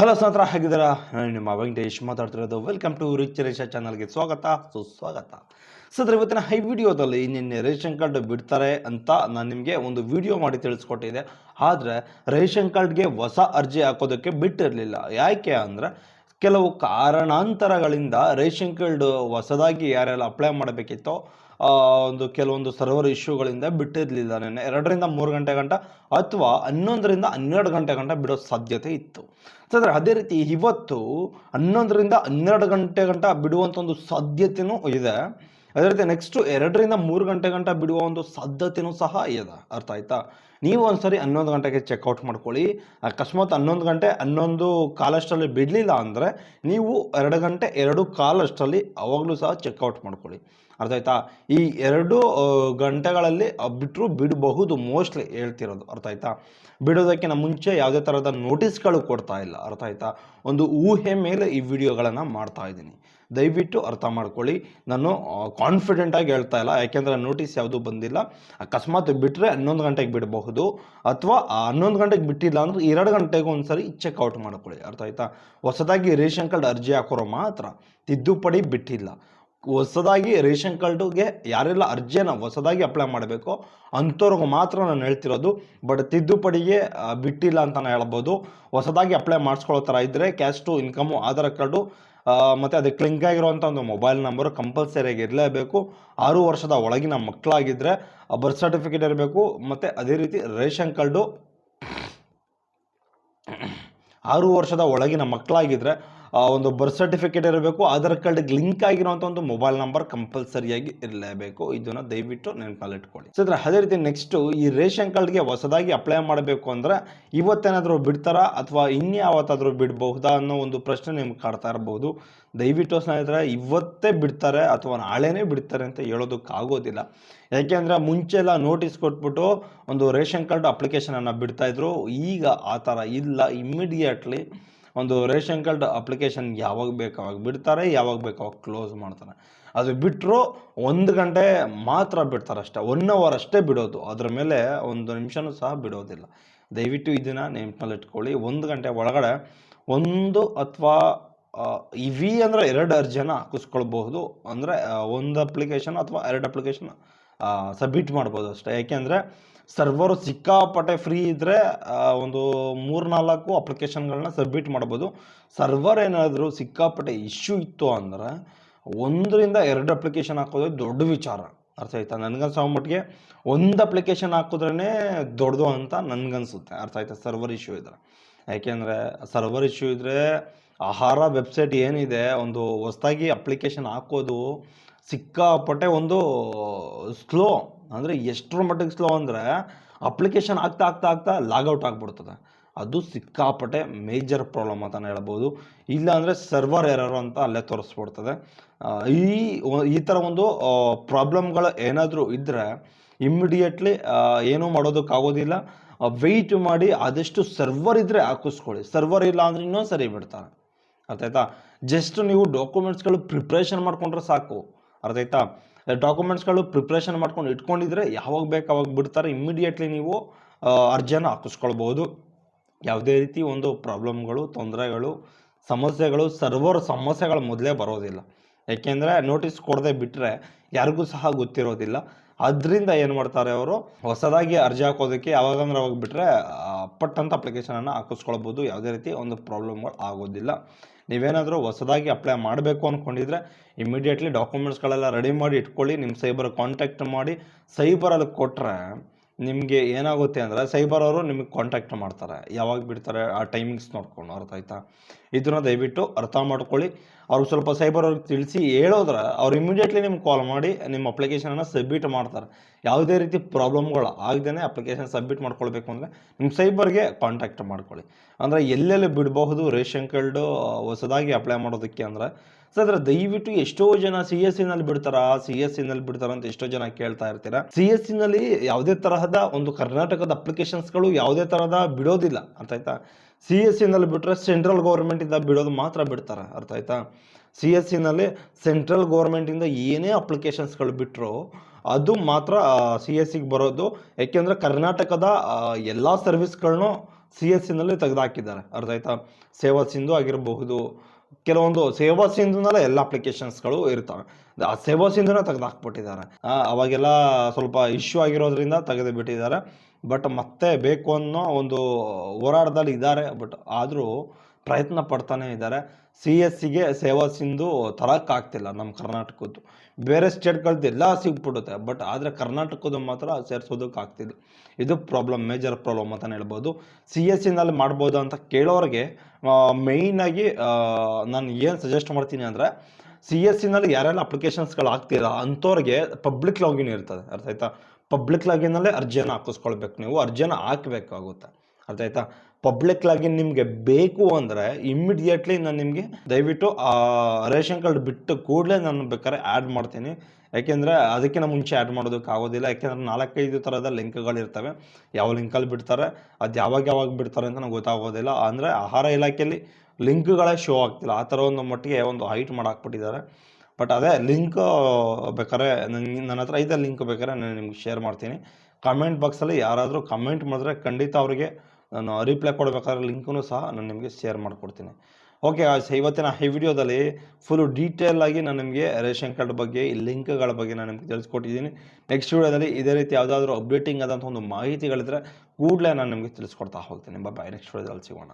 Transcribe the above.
Hello ಸ್ನೇಹಿತರ, ಹೇಗಿದ್ದೀರಾ? ನಾನು ನಿಮ್ಮ ವೆಂಕಟೇಶ್ ಮಾತಾಡ್ತಿರೋದು. ವೆಲ್ಕಮ್ ಟು ರಿಚ್ ರೇಷಾ ಚಾನಲ್ಗೆ ಸ್ವಾಗತ. ಸುಸ್ವಾಗತ ಸದ್ರ ಇವತ್ತಿನ ಹೈ ವಿಡಿಯೋದಲ್ಲಿ ನಿನ್ನೆ ರೇಷನ್ ಕಾರ್ಡ್ ಬಿಡ್ತಾರೆ ಅಂತ ನಾನು ನಿಮಗೆ ಒಂದು ವಿಡಿಯೋ ಮಾಡಿ ತಿಳಿಸ್ಕೊಟ್ಟಿದ್ದೆ. ಆದರೆ, ರೇಷನ್ ಕಾರ್ಡ್ಗೆ ಹೊಸ ಅರ್ಜಿ ಹಾಕೋದಕ್ಕೆ ಬಿಟ್ಟಿರಲಿಲ್ಲ. ಯಾಕೆ ಅಂದರೆ ಕೆಲವು ಕಾರಣಾಂತರಗಳಿಂದ ರೇಷನ್ ಕಾರ್ಡ್ ಹೊಸದಾಗಿ ಯಾರೆಲ್ಲ ಅಪ್ಲೈ ಮಾಡಬೇಕಿತ್ತೋ ಒಂದು ಕೆಲವೊಂದು ಸರ್ವರ್ ಇಶ್ಯೂಗಳಿಂದ ಬಿಟ್ಟಿರಲಿಲ್ಲ ನೆನ್ನೆ ಎರಡರಿಂದ ಮೂರು ಗಂಟೆ ಗಂಟ ಅಥವಾ ಹನ್ನೊಂದರಿಂದ ಹನ್ನೆರಡು ಗಂಟೆ ಗಂಟ ಬಿಡೋ ಸಾಧ್ಯತೆ ಇತ್ತು. ಅಂದರೆ ಅದೇ ರೀತಿ ಇವತ್ತು ಹನ್ನೊಂದರಿಂದ ಹನ್ನೆರಡು ಗಂಟೆ ಗಂಟ ಬಿಡುವಂಥ ಒಂದು ಸಾಧ್ಯತೆಯೂ ಇದೆ. ಅದೇ ರೀತಿ ನೆಕ್ಸ್ಟು ಎರಡರಿಂದ ಮೂರು ಗಂಟೆ ಗಂಟ ಬಿಡುವ ಒಂದು ಸಾಧ್ಯತೆಯೂ ಸಹ ಇದೆ. ಅರ್ಥ ಆಯ್ತಾ? ನೀವು ಒಂದ್ಸರಿ ಹನ್ನೊಂದು ಗಂಟೆಗೆ ಚೆಕ್ಔಟ್ ಮಾಡ್ಕೊಳ್ಳಿ. ಅಕಸ್ಮಾತ್ ಹನ್ನೊಂದು ಗಂಟೆ, ಹನ್ನೊಂದು ಕಾಲಷ್ಟರಲ್ಲಿ ಬಿಡಲಿಲ್ಲ ಅಂದರೆ ನೀವು ಎರಡು ಗಂಟೆ, ಎರಡು ಕಾಲಷ್ಟರಲ್ಲಿ ಅವಾಗಲೂ ಸಹ ಚೆಕ್ಔಟ್ ಮಾಡ್ಕೊಳ್ಳಿ. ಅರ್ಥ ಆಯ್ತಾ? ಈ ಎರಡು ಗಂಟೆಗಳಲ್ಲಿ ಬಿಟ್ಟರು ಬಿಡಬಹುದು ಮೋಸ್ಟ್ಲಿ ಹೇಳ್ತಿರೋದು. ಅರ್ಥ ಆಯ್ತಾ? ಬಿಡೋದಕ್ಕಿಂತ ಮುಂಚೆ ಯಾವುದೇ ಥರದ ನೋಟಿಸ್ಗಳು ಕೊಡ್ತಾ ಇಲ್ಲ. ಅರ್ಥ ಆಯ್ತಾ? ಒಂದು ಊಹೆ ಮೇಲೆ ಈ ವಿಡಿಯೋಗಳನ್ನು ಮಾಡ್ತಾ ಇದ್ದೀನಿ. ದಯವಿಟ್ಟು ಅರ್ಥ ಮಾಡ್ಕೊಳ್ಳಿ. ನಾನು ಕಾನ್ಫಿಡೆಂಟಾಗಿ ಹೇಳ್ತಾ ಇಲ್ಲ. ಯಾಕೆಂದರೆ ನೋಟಿಸ್ ಯಾವುದೂ ಬಂದಿಲ್ಲ. ಅಕಸ್ಮಾತ್ ಬಿಟ್ಟರೆ ಹನ್ನೊಂದು ಗಂಟೆಗೆ ಬಿಡಬಹುದು. ಅಥವಾ ಆ ಹನ್ನೊಂದು ಗಂಟೆಗೆ ಬಿಟ್ಟಿಲ್ಲ ಅಂದ್ರೆ ಎರಡು ಗಂಟೆಗೆ ಒಂದ್ಸರಿ ಚೆಕ್ಔಟ್ ಮಾಡ್ಕೊಳ್ಳಿ. ಅರ್ಥ ಆಯ್ತಾ? ಹೊಸದಾಗಿ ರೇಷನ್ ಕಾರ್ಡ್ ಅರ್ಜಿ ಹಾಕೋರು ಮಾತ್ರ ತಿದ್ದುಪಡಿ ಬಿಟ್ಟಿಲ್ಲ. ಹೊಸದಾಗಿ ರೇಷನ್ ಕಾರ್ಡ್ಗೆ ಯಾರೆಲ್ಲ ಅರ್ಜಿಯನ್ನು ಹೊಸದಾಗಿ ಅಪ್ಲೈ ಮಾಡಬೇಕು ಅಂಥವ್ರಿಗೆ ಮಾತ್ರ ನಾನು ಹೇಳ್ತಿರೋದು ಬಟ್ ತಿದ್ದುಪಡಿಗೆ ಬಿಟ್ಟಿಲ್ಲ ಅಂತ ನಾನು ಹೇಳ್ಬೋದು. ಹೊಸದಾಗಿ ಅಪ್ಲೈ ಮಾಡಿಸ್ಕೊಳ್ಳೋ ಥರ ಇದ್ದರೆ ಕ್ಯಾಸ್ಟು ಇನ್ಕಮು ಆಧಾರ್ ಕಾರ್ಡು ಮತ್ತು ಅದಕ್ಕೆ ಲಿಂಕ್ ಆಗಿರುವಂಥ ಒಂದು ಮೊಬೈಲ್ ನಂಬರು ಕಂಪಲ್ಸರಿಯಾಗಿ ಇರಲೇಬೇಕು. ಆರು ವರ್ಷದ ಒಳಗಿನ ಮಕ್ಕಳಾಗಿದ್ದರೆ ಬರ್ತ್ ಸರ್ಟಿಫಿಕೇಟ್ ಇರಬೇಕು, ಮತ್ತು ಅದೇ ರೀತಿ ರೇಷನ್ ಕಾರ್ಡು. ಆರು ವರ್ಷದ ಒಳಗಿನ ಮಕ್ಕಳಾಗಿದ್ದರೆ ಒಂದು ಬರ್ತ್ ಸರ್ಟಿಫಿಕೇಟ್ ಇರಬೇಕು, ಆಧಾರ್ ಕಾರ್ಡ್ಗೆ ಲಿಂಕ್ ಆಗಿರುವಂಥ ಒಂದು ಮೊಬೈಲ್ ನಂಬರ್ ಕಂಪಲ್ಸರಿಯಾಗಿ ಇರಲೇಬೇಕು. ಇದನ್ನು ದಯವಿಟ್ಟು ನೆನಪಲ್ಲಿಟ್ಕೊಳ್ಳಿ ಸೊ ಅದೇ ರೀತಿ ನೆಕ್ಸ್ಟು ಈ ರೇಷನ್ ಕಾರ್ಡ್ಗೆ ಹೊಸದಾಗಿ ಅಪ್ಲೈ ಮಾಡಬೇಕು ಅಂದರೆ ಇವತ್ತೇನಾದರೂ ಬಿಡ್ತಾರಾ ಅಥವಾ ಇನ್ಯಾವತ್ತಾದರೂ ಬಿಡಬಹುದಾ ಅನ್ನೋ ಒಂದು ಪ್ರಶ್ನೆ ನಿಮ್ಗೆ ಕಾಡ್ತಾ ಇರ್ಬೋದು. ದಯವಿಟ್ಟು ಸ್ನೇಹಿತರೆ, ಇವತ್ತೇ ಬಿಡ್ತಾರೆ ಅಥವಾ ನಾಳೆನೇ ಬಿಡ್ತಾರೆ ಅಂತ ಹೇಳೋದಕ್ಕಾಗೋದಿಲ್ಲ ಯಾಕೆಂದರೆ ಮುಂಚೆ ಎಲ್ಲ ನೋಟಿಸ್ ಕೊಟ್ಬಿಟ್ಟು ಒಂದು ರೇಷನ್ ಕಾರ್ಡ್ ಅಪ್ಲಿಕೇಶನನ್ನು ಬಿಡ್ತಾಯಿದ್ರು ಈಗ ಆ ಥರ ಇಲ್ಲ. ಇಮ್ಮಿಡಿಯೇಟ್ಲಿ ಒಂದು ರೇಷನ್ ಕಾರ್ಡ್ ಅಪ್ಲಿಕೇಶನ್ ಯಾವಾಗ ಬೇಕು ಅವಾಗ ಬಿಡ್ತಾರೆ, ಯಾವಾಗ ಬೇಕು ಅವಾಗ ಕ್ಲೋಸ್ ಮಾಡ್ತಾರೆ. ಅದು ಬಿಟ್ಟರು ಒಂದು ಗಂಟೆ ಮಾತ್ರ ಬಿಡ್ತಾರೆ ಅಷ್ಟೇ ಒನ್ ಅವರ್ ಅಷ್ಟೇ ಬಿಡೋದು. ಅದರ ಮೇಲೆ ಒಂದು ನಿಮಿಷನೂ ಸಹ ಬಿಡೋದಿಲ್ಲ. ದಯವಿಟ್ಟು ಇದನ್ನು ನೆನಪಿನಲ್ಲಿ ಇಟ್ಕೊಳ್ಳಿ, ಒಂದು ಗಂಟೆ ಒಳಗಡೆ ಒಂದು ಅಥವಾ ಇವಿ ಅಂದರೆ ಎರಡು ಅರ್ಜಿಯನ್ನು ಹಾಕಿಸ್ಕೊಳ್ಬಹುದು. ಅಂದರೆ ಒಂದು ಅಪ್ಲಿಕೇಶನ್ ಅಥವಾ ಎರಡು ಅಪ್ಲಿಕೇಶನ್ ಸಬ್ಮಿಟ್ ಮಾಡ್ಬೋದು ಅಷ್ಟೇ. ಯಾಕೆಂದರೆ ಸರ್ವರು ಸಿಕ್ಕಾಪಟ್ಟೆ ಫ್ರೀ ಇದ್ದರೆ ಒಂದು ಮೂರು ನಾಲ್ಕು ಅಪ್ಲಿಕೇಶನ್ಗಳನ್ನ ಸಬ್ಮಿಟ್ ಮಾಡ್ಬೋದು. ಸರ್ವರ್ ಏನಾದರೂ ಸಿಕ್ಕಾಪಟ್ಟೆ ಇಶ್ಯೂ ಇತ್ತು ಅಂದರೆ ಒಂದರಿಂದ ಎರಡು ಅಪ್ಲಿಕೇಶನ್ ಹಾಕೋದು ದೊಡ್ಡ ವಿಚಾರ. ಅರ್ಥ ಆಯ್ತಾ? ನನಗನ್ಸೋ ಮಟ್ಟಿಗೆ ಒಂದು ಅಪ್ಲಿಕೇಶನ್ ಹಾಕಿದ್ರೇ ದೊಡ್ಡದು ಅಂತ ನನಗನ್ಸುತ್ತೆ. ಅರ್ಥ ಆಯ್ತಾ? ಸರ್ವರ್ ಇಶ್ಯೂ ಇದ್ರೆ. ಯಾಕೆಂದರೆ ಸರ್ವರ್ ಇಶ್ಯೂ ಇದ್ದರೆ ಆಹಾರ ವೆಬ್ಸೈಟ್ ಏನಿದೆ, ಒಂದು ಹೊಸದಾಗಿ ಅಪ್ಲಿಕೇಶನ್ ಹಾಕೋದು ಸಿಕ್ಕಾಪಟ್ಟೆ ಒಂದು ಸ್ಲೋ, ಅಂದರೆ ಎಷ್ಟರ ಮಟ್ಟಿಗೆ ಸ್ಲೋ ಅಂದರೆ ಅಪ್ಲಿಕೇಶನ್ ಆಗ್ತಾ ಆಗ್ತಾ ಆಗ್ತಾ ಲಾಗೌಟ್ ಆಗಿಬಿಡ್ತದೆ. ಅದು ಸಿಕ್ಕಾಪಟ್ಟೆ ಮೇಜರ್ ಪ್ರಾಬ್ಲಮ್ ಅಂತಲೇ ಹೇಳ್ಬೋದು. ಇಲ್ಲ ಅಂದರೆ ಸರ್ವರ್ ಎರರ್ ಅಂತ ಅಲ್ಲೇ ತೋರಿಸ್ಬಿಡ್ತದೆ. ಈ ಈ ಥರ ಒಂದು ಪ್ರಾಬ್ಲಮ್ಗಳು ಏನಾದರೂ ಇದ್ದರೆ ಇಮ್ಮಿಡಿಯೇಟ್ಲಿ ಏನೂ ಮಾಡೋದಕ್ಕಾಗೋದಿಲ್ಲ. ವೆಯ್ಟ್ ಮಾಡಿ ಆದಷ್ಟು ಸರ್ವರ್ ಇದ್ದರೆ ಹಾಕಿಸ್ಕೊಳ್ಳಿ. ಸರ್ವರ್ ಇಲ್ಲ ಅಂದರೆ ಇನ್ನೊಂದು ಸರಿ ಬಿಡ್ತಾರೆ. ಅರ್ಥ ಆಯ್ತಾ ಜಸ್ಟ್ ನೀವು ಡಾಕ್ಯುಮೆಂಟ್ಸ್ಗಳು ಪ್ರಿಪ್ರೇಷನ್ ಮಾಡ್ಕೊಂಡ್ರೆ ಸಾಕು. ಅರ್ಥ ಆಯ್ತಾ? ಡಾಕ್ಯುಮೆಂಟ್ಸ್ಗಳು ಪ್ರಿಪ್ರೇಷನ್ ಮಾಡ್ಕೊಂಡು ಇಟ್ಕೊಂಡಿದ್ರೆ ಯಾವಾಗ ಬೇಕು ಅವಾಗ ಬಿಡ್ತಾರೆ. ಇಮ್ಮಿಡಿಯೇಟ್ಲಿ ನೀವು ಅರ್ಜಿಯನ್ನು ಹಾಕಿಸ್ಕೊಳ್ಬೋದು ಯಾವುದೇ ರೀತಿ ಒಂದು ಪ್ರಾಬ್ಲಮ್ಗಳು ತೊಂದರೆಗಳು, ಸಮಸ್ಯೆಗಳು, ಸರ್ವರ್ ಸಮಸ್ಯೆಗಳು ಮೊದಲೇ ಬರೋದಿಲ್ಲ. ಯಾಕೆಂದರೆ ನೋಟಿಸ್ ಕೊಡದೆ ಬಿಟ್ಟರೆ ಯಾರಿಗೂ ಸಹ ಗೊತ್ತಿರೋದಿಲ್ಲ. ಅದರಿಂದ ಏನು ಮಾಡ್ತಾರೆ ಅವರು? ಹೊಸದಾಗಿ ಅರ್ಜಿ ಹಾಕೋದಕ್ಕೆ ಯಾವಾಗಂದ್ರೆ ಅವಾಗ ಬಿಟ್ಟರೆ ಪಟ್ಟಂತ ಅಪ್ಲಿಕೇಶನನ್ನು ಹಾಕಿಸ್ಕೊಳ್ಬೋದು ಯಾವುದೇ ರೀತಿ ಒಂದು ಪ್ರಾಬ್ಲಮ್ಗಳು ಆಗೋದಿಲ್ಲ. ನೀವೇನಾದರೂ ಹೊಸದಾಗಿ ಅಪ್ಲೈ ಮಾಡಬೇಕು ಅಂದ್ಕೊಂಡಿದ್ರೆ ಇಮಿಡಿಯೇಟ್ಲಿ ಡಾಕ್ಯುಮೆಂಟ್ಸ್ಗಳೆಲ್ಲ ರೆಡಿ ಮಾಡಿ ಇಟ್ಕೊಳ್ಳಿ ನಿಮ್ಮ ಸೈಬರ್ ಕಾಂಟ್ಯಾಕ್ಟ್ ಮಾಡಿ ಸೈಬರಲ್ಲಿ ಕೊಟ್ಟರೆ ನಿಮಗೆ ಏನಾಗುತ್ತೆ ಅಂದರೆ ಸೈಬರ್ ಅವರು ನಿಮಗೆ ಕಾಂಟ್ಯಾಕ್ಟ್ ಮಾಡ್ತಾರೆ. ಯಾವಾಗ ಬಿಡ್ತಾರೆ? ಆ ಟೈಮಿಂಗ್ಸ್ ನೋಡ್ಕೊಂಡು ಅರ್ಥ ಆಯ್ತಾ? ಇದನ್ನು ದಯವಿಟ್ಟು ಅರ್ಥ ಮಾಡ್ಕೊಳ್ಳಿ. ಅವ್ರಿಗೆ ಸ್ವಲ್ಪ ಸೈಬರ್ ಅವ್ರಿಗೆ ತಿಳಿಸಿ ಹೇಳೋದ್ರೆ ಅವ್ರು ಇಮಿಡಿಯೇಟ್ಲಿ ನಿಮ್ಗೆ ಕಾಲ್ ಮಾಡಿ ನಿಮ್ಮ ಅಪ್ಲಿಕೇಶನನ್ನು ಸಬ್ಮಿಟ್ ಮಾಡ್ತಾರೆ. ಯಾವುದೇ ರೀತಿ ಪ್ರಾಬ್ಲಮ್ಗಳು ಆಗದೇ ಅಪ್ಲಿಕೇಶನ್ ಸಬ್ಮಿಟ್ ಮಾಡ್ಕೊಳ್ಬೇಕು ಅಂದರೆ ನಿಮ್ಮ ಸೈಬರ್ಗೆ ಕಾಂಟ್ಯಾಕ್ಟ್ ಮಾಡ್ಕೊಳ್ಳಿ. ಅಂದರೆ ಎಲ್ಲೆಲ್ಲಿ ಬಿಡಬಹುದು? ರೇಷನ್ ಕಾರ್ಡು, ಹೊಸದಾಗಿ ಅಪ್ಲೈ ಮಾಡೋದಕ್ಕೆ ಅಂದರೆ ಸೊ ಅದರ ದಯವಿಟ್ಟು ಎಷ್ಟೋ ಜನ ಸಿ ಎಸ್ ಸಿನಲ್ಲಿ ಬಿಡ್ತಾರಾ, ಸಿ ಎಸ್ ಸಿನಲ್ಲಿ ಬಿಡ್ತಾರ ಅಂತ ಎಷ್ಟೋ ಜನ ಕೇಳ್ತಾ ಇರ್ತೀರಾ. ಸಿ ಎಸ್ ಸಿನಲ್ಲಿ ಯಾವುದೇ ತರಹದ ಒಂದು ಕರ್ನಾಟಕದ ಅಪ್ಲಿಕೇಶನ್ಸ್ಗಳು ಯಾವುದೇ ತರಹದ ಬಿಡೋದಿಲ್ಲ ಅಂತ ಆಯ್ತಾ? ಸಿ ಎಸ್ ಸಿನಲ್ಲಿ ಬಿಟ್ಟರೆ ಸೆಂಟ್ರಲ್ ಗೌರ್ಮೆಂಟಿಂದ ಬಿಡೋದು ಮಾತ್ರ ಬಿಡ್ತಾರ, ಅರ್ಥ ಆಯ್ತಾ? ಸಿ ಎಸ್ ಸಿನಲ್ಲಿ ಸೆಂಟ್ರಲ್ ಗೌರ್ಮೆಂಟಿಂದ ಏನೇ ಅಪ್ಲಿಕೇಶನ್ಸ್ಗಳು ಬಿಟ್ಟರು ಅದು ಮಾತ್ರ ಸಿ ಎಸ್ ಸಿಗೆ ಬರೋದು. ಯಾಕೆಂದ್ರೆ ಕರ್ನಾಟಕದ ಎಲ್ಲ ಸರ್ವಿಸ್ಗಳನ್ನೂ ಸಿ ಎಸ್ ಸಿನಲ್ಲಿ ತೆಗೆದುಹಾಕಿದ್ದಾರೆ ಅರ್ಥ ಆಯ್ತಾ? ಸೇವಾ ಸಿಂಧು ಆಗಿರಬಹುದು ಕೆಲವೊಂದು ಸೇವಾ ಸಿಂಧುನಲ್ಲೇ ಎಲ್ಲ ಅಪ್ಲಿಕೇಶನ್ಸ್ಗಳು ಇರ್ತವೆ. ಆ ಸೇವಾ ಸಿಂಧುನ ತೆಗೆದು ಹಾಕ್ಬಿಟ್ಟಿದ್ದಾರೆ. ಅವಾಗೆಲ್ಲ ಸ್ವಲ್ಪ ಇಶ್ಯೂ ಆಗಿರೋದ್ರಿಂದ ತೆಗೆದು ಬಿಟ್ಟಿದ್ದಾರೆ ಬಟ್ ಮತ್ತೆ ಬೇಕು ಅನ್ನೋ ಒಂದು ಹೋರಾಟದಲ್ಲಿ ಇದ್ದಾರೆ. ಬಟ್ ಆದರೂ ಪ್ರಯತ್ನ ಪಡ್ತಾನೆ ಇದ್ದಾರೆ. ಸಿ ಎಸ್ ಸಿಗೆ ಸೇವಾ ಸಿಂಧು ತರೋಕ್ಕಾಗ್ತಿಲ್ಲ ನಮ್ಮ ಕರ್ನಾಟಕದ್ದು. ಬೇರೆ ಸ್ಟೇಟ್ಗಳದ್ದು ಎಲ್ಲ ಸಿಗ್ಬಿಡುತ್ತೆ. ಬಟ್ ಆದರೆ ಕರ್ನಾಟಕದ ಮಾತ್ರ ಸೇರಿಸೋದಕ್ಕಾಗ್ತಿಲ್ಲ ಇದು ಪ್ರಾಬ್ಲಮ್, ಮೇಜರ್ ಪ್ರಾಬ್ಲಮ್ ಅಂತಲೇ ಹೇಳ್ಬೋದು. ಸಿ ಎಸ್ ಸಿನಲ್ಲಿ ಮಾಡ್ಬೋದು ಅಂತ ಕೇಳೋರಿಗೆ ಮೇಯ್ನಾಗಿ ನಾನು ಏನು ಸಜೆಸ್ಟ್ ಮಾಡ್ತೀನಿ ಅಂದರೆ ಸಿ ಎಸ್ ಸಿನಲ್ಲಿ ಯಾರೆಲ್ಲ ಅಪ್ಲಿಕೇಶನ್ಸ್ಗಳು ಆಗ್ತಿಲ್ಲ ಅಂಥವ್ರಿಗೆ ಪಬ್ಲಿಕ್ ಲಾಗಿನ್ ಇರ್ತದೆ. ಅರ್ಥ ಆಯ್ತಾ? ಪಬ್ಲಿಕ್ ಲಾಗಿನಲ್ಲೇ ಅರ್ಜಿಯನ್ನು ಹಾಕಿಸ್ಕೊಳ್ಬೇಕು ನೀವು. ಅರ್ಜಿಯನ್ನು ಹಾಕಬೇಕಾಗುತ್ತೆ. ಅರ್ಥ ಆಯ್ತಾ ಪಬ್ಲಿಕ್ ಆಗಿ ನಿಮಗೆ ಬೇಕು ಅಂದರೆ ಇಮ್ಮಿಡಿಯೇಟ್ಲಿ ನಾನು ನಿಮಗೆ ದಯವಿಟ್ಟು ಆ ರೇಷನ್ ಕಾರ್ಡ್ ಬಿಟ್ಟು ಕೂಡಲೇ ನಾನು ಬೇಕಾದ್ರೆ ಆ್ಯಡ್ ಮಾಡ್ತೀನಿ. ಯಾಕೆಂದರೆ ಅದಕ್ಕಿಂತ ಮುಂಚೆ ಆ್ಯಡ್ ಮಾಡೋದಕ್ಕೆ ಆಗೋದಿಲ್ಲ. ಯಾಕೆಂದರೆ ನಾಲ್ಕೈದು ಥರದ ಲಿಂಕ್ಗಳಿರ್ತವೆ ಯಾವ ಲಿಂಕಲ್ಲಿ ಬಿಡ್ತಾರೆ, ಅದು ಯಾವಾಗ ಯಾವಾಗ ಬಿಡ್ತಾರೆ ಅಂತ ನಂಗೆ ಗೊತ್ತಾಗೋದಿಲ್ಲ. ಅಂದರೆ ಆಹಾರ ಇಲಾಖೆಯಲ್ಲಿ ಲಿಂಕ್ಗಳೇ ಶೋ ಆಗ್ತಿಲ್ಲ. ಆ ಥರ ಒಂದು ಮಟ್ಟಿಗೆ ಒಂದು ಹೈಟ್ ಮಾಡಾಕ್ಬಿಟ್ಟಿದ್ದಾರೆ. ಬಟ್ ಅದೇ ಲಿಂಕ್ ಬೇಕಾದ್ರೆ ನನಗೆ ನನ್ನ ಹತ್ರ ಇದೆ ಲಿಂಕ್ ಬೇಕಾದ್ರೆ ನಾನು ನಿಮ್ಗೆ ಶೇರ್ ಮಾಡ್ತೀನಿ. ಕಮೆಂಟ್ ಬಾಕ್ಸಲ್ಲಿ ಯಾರಾದರೂ ಕಮೆಂಟ್ ಮಾಡಿದ್ರೆ ಖಂಡಿತ ಅವರಿಗೆ ನಾನು ರಿಪ್ಲೈ ಕೊಡಬೇಕಾದ್ರೆ ಲಿಂಕನ್ನು ಸಹ ನಾನು ನಿಮಗೆ ಶೇರ್ ಮಾಡಿಕೊಡ್ತೀನಿ. ಓಕೆ ಇವತ್ತಿನ ಈ ವಿಡಿಯೋದಲ್ಲಿ ಫುಲ್ಲು ಡೀಟೇಲ್ ಆಗಿ ನಾನು ನಿಮಗೆ ರೇಷನ್ ಕಾರ್ಡ್ ಬಗ್ಗೆ ಈ ಲಿಂಕ್ಗಳ ಬಗ್ಗೆ ನಾನು ನಿಮಗೆ ತಿಳಿಸ್ಕೊಟ್ಟಿದ್ದೀನಿ. ನೆಕ್ಸ್ಟ್ ವಿಡಿಯೋದಲ್ಲಿ ಇದೇ ರೀತಿ ಯಾವುದಾದ್ರೂ ಅಪ್ಡೇಟಿಂಗ್ ಆದಂಥ ಒಂದು ಮಾಹಿತಿಗಳಿದ್ರೆ ಕೂಡಲೇ ನಾನು ನಿಮಗೆ ತಿಳಿಸ್ಕೊಡ್ತಾ ಹೋಗ್ತೀನಿ. ಬಾಯ್ ನೆಕ್ಸ್ಟ್ ವಿಡಿಯೋದಲ್ಲಿ ಸಿಗೋಣ.